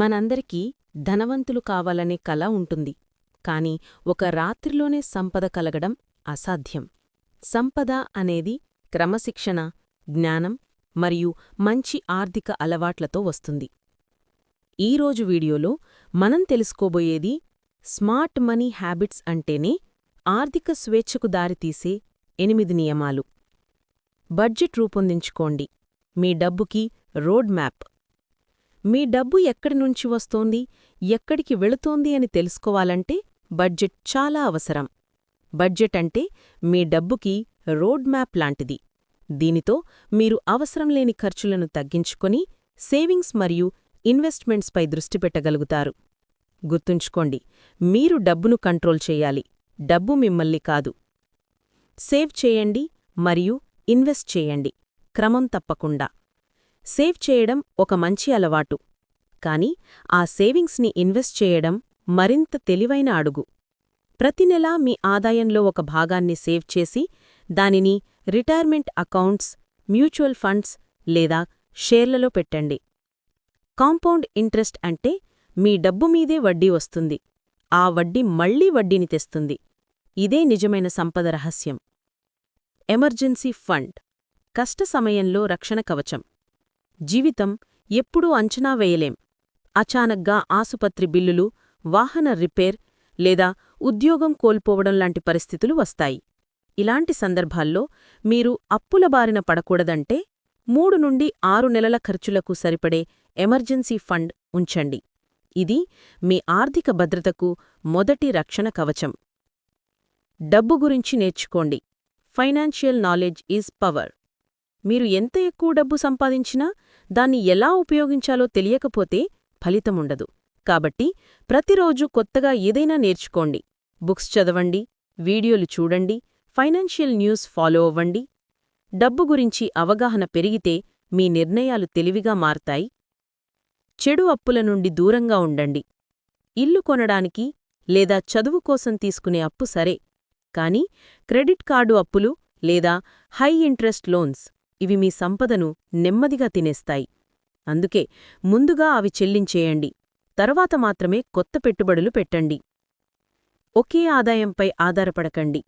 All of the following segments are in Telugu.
మనందరికీ ధనవంతులు కావాలనే కల ఉంటుంది. కాని ఒక రాత్రిలోనే సంపద కలగడం అసాధ్యం. సంపద అనేది క్రమశిక్షణ జ్ఞానం మరియు మంచి ఆర్థిక అలవాట్లతో వస్తుంది. ఈరోజు వీడియోలో మనం తెలుసుకోబోయేది స్మార్ట్ మనీ హ్యాబిట్స్ అంటేనే ఆర్థిక స్వేచ్ఛకు దారితీసే ఎనిమిది నియమాలు. బడ్జెట్ రూపొందించుకోండి. మీ డబ్బుకి రోడ్ మ్యాప్. మీ డబ్బు ఎక్కడి నుంచి వస్తోంది ఎక్కడికి వెళుతోంది అని తెలుసుకోవాలంటే బడ్జెట్ చాలా అవసరం. బడ్జెట్ అంటే మీ డబ్బుకి రోడ్ మ్యాప్ లాంటిది. దీనితో మీరు అవసరం లేని ఖర్చులను తగ్గించుకొని సేవింగ్స్ మరియు ఇన్వెస్ట్మెంట్స్పై దృష్టి పెట్టగలుగుతారు. గుర్తుంచుకోండి మీరు డబ్బును కంట్రోల్ చేయాలి డబ్బు మిమ్మల్ని కాదు. సేవ్ చేయండి మరియు ఇన్వెస్ట్ చేయండి క్రమం తప్పకుండా. సేవ్ చేయడం ఒక మంచి అలవాటు. కాని ఆ సేవింగ్స్ని ఇన్వెస్ట్ చేయడం మరింత తెలివైన అడుగు. ప్రతి నెలా మీ ఆదాయంలో ఒక భాగాన్ని సేవ్ చేసి దానిని రిటైర్మెంట్ అకౌంట్స్ మ్యూచువల్ ఫండ్స్ లేదా షేర్లలో పెట్టండి. కాంపౌండ్ ఇంట్రెస్ట్ అంటే మీ డబ్బు మీదే వడ్డీ వస్తుంది. ఆ వడ్డీ మళ్ళీ వడ్డీని తెస్తుంది. ఇదే నిజమైన సంపద రహస్యం. Emergency fund. కష్ట సమయంలో రక్షణ కవచం. జీవితం ఎప్పుడూ అంచనా వేయలేం. అచానక్గా ఆసుపత్రి బిల్లులు వాహన రిపేర్ లేదా ఉద్యోగం కోల్పోవడం లాంటి పరిస్థితులు వస్తాయి. ఇలాంటి సందర్భాల్లో మీరు అప్పుల బారిన పడకూడదంటే మూడు నుండి ఆరు నెలల ఖర్చులకు సరిపడే ఎమర్జెన్సీ ఫండ్ ఉంచండి. ఇది మీ ఆర్థిక భద్రతకు మొదటి రక్షణ కవచం. డబ్బు గురించి నేర్చుకోండి. Financial knowledge is power. మీరు ఎంత ఎక్కువ డబ్బు సంపాదించినా దాన్ని ఎలా ఉపయోగించాలో తెలియకపోతే ఫలితముండదు. కాబట్టి ప్రతిరోజు కొత్తగా ఏదైనా నేర్చుకోండి. బుక్స్ చదవండి వీడియోలు చూడండి ఫైనాన్షియల్ న్యూస్ ఫాలో అవ్వండి. డబ్బు గురించి అవగాహన పెరిగితే మీ నిర్ణయాలు తెలివిగా మారతాయి. చెడు అప్పుల నుండి దూరంగా ఉండండి. ఇల్లు కొనడానికి లేదా చదువు కోసం తీసుకునే అప్పు సరే కానీ క్రెడిట్ కార్డు అప్పులు లేదా హై ఇంట్రెస్ట్ లోన్స్ ఇవి మీ సంపదను నెమ్మదిగా తినేస్తాయి. అందుకే ముందుగా అవి చెల్లించేయండి. తర్వాత మాత్రమే కొత్త పెట్టుబడులు పెట్టండి. ఒకే ఆదాయంపై ఆధారపడకండి.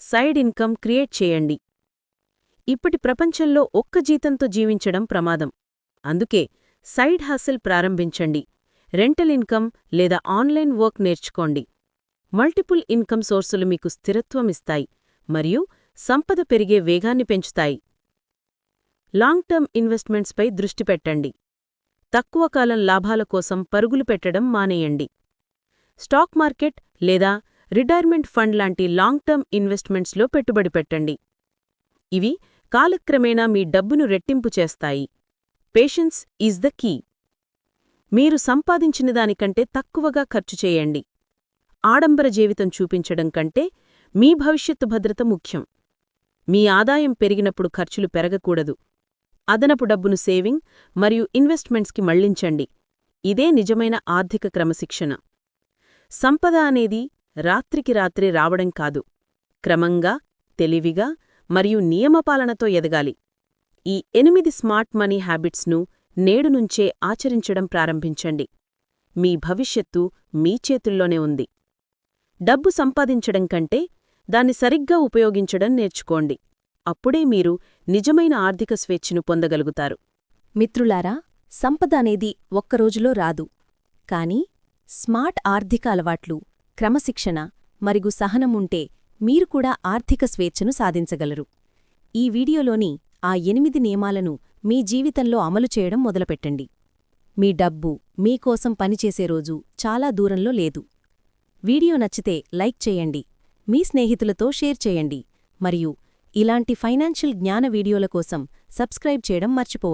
సైడ్ ఇన్కమ్ క్రియేట్ చేయండి. ఇప్పటి ప్రపంచంలో ఒక్క జీతంతో జీవించడం ప్రమాదం. అందుకే సైడ్ హాసిల్ ప్రారంభించండి. రెంటల్ ఇన్కమ్ లేదా ఆన్లైన్ వర్క్ నేర్చుకోండి. మల్టిపుల్ ఇన్కమ్ సోర్సులు మీకు స్థిరత్వమిస్తాయి మరియు సంపద పెరిగే వేగాన్ని పెంచుతాయి. లాంగ్ టర్మ్ ఇన్వెస్ట్మెంట్స్పై దృష్టి పెట్టండి. తక్కువ కాలం లాభాల కోసం పరుగులు పెట్టడం మానేయండి. స్టాక్ మార్కెట్ లేదా రిటైర్మెంట్ ఫండ్ లాంటి లాంగ్ టర్మ్ ఇన్వెస్ట్మెంట్స్లో పెట్టుబడి పెట్టండి. ఇవి కాలక్రమేణా మీ డబ్బును రెట్టింపు చేస్తాయి. Patience is the key. మీరు సంపాదించిన దానికంటే తక్కువగా ఖర్చు చేయండి. ఆడంబర జీవితం చూపించడం కంటే మీ భవిష్యత్తు భద్రత ముఖ్యం. మీ ఆదాయం పెరిగినప్పుడు ఖర్చులు పెరగకూడదు. అదనపు డబ్బును సేవింగ్ మరియు ఇన్వెస్ట్మెంట్స్కి మళ్ళించండి. ఇదే నిజమైన ఆర్థిక క్రమశిక్షణ. సంపద అనేది రాత్రికి రాత్రే రావడం కాదు. క్రమంగా తెలివిగా మరియు నియమపాలనతో ఎదగాలి. ఈ ఎనిమిది స్మార్ట్ మనీ హ్యాబిట్స్ను నేడు నుంచే ఆచరించడం ప్రారంభించండి. మీ భవిష్యత్తు మీ చేతుల్లోనే ఉంది. డబ్బు సంపాదించడం కంటే దాన్ని సరిగ్గా ఉపయోగించడం నేర్చుకోండి. అప్పుడే మీరు నిజమైన ఆర్థిక స్వేచ్ఛను పొందగలుగుతారు. మిత్రులారా సంపద అనేది ఒక్కరోజులో రాదు. కాని స్మార్ట్ ఆర్థిక అలవాట్లు క్రమశిక్షణ మరిగు సహనముంటే మీరు కూడా ఆర్థిక స్వేచ్ఛను సాధించగలరు. ఈ వీడియోలోని ఆ ఎనిమిది నియమాలను మీ జీవితంలో అమలు చేయడం మొదలుపెట్టండి. మీ డబ్బు మీకోసం పనిచేసే రోజు చాలా దూరంలో లేదు. వీడియో నచ్చితే లైక్ చేయండి. మీ స్నేహితులతో షేర్ చేయండి. మరియు ఇలాంటి ఫైనాన్షియల్ జ్ఞాన వీడియోల కోసం సబ్స్క్రైబ్ చేయడం మర్చిపోవద్దు.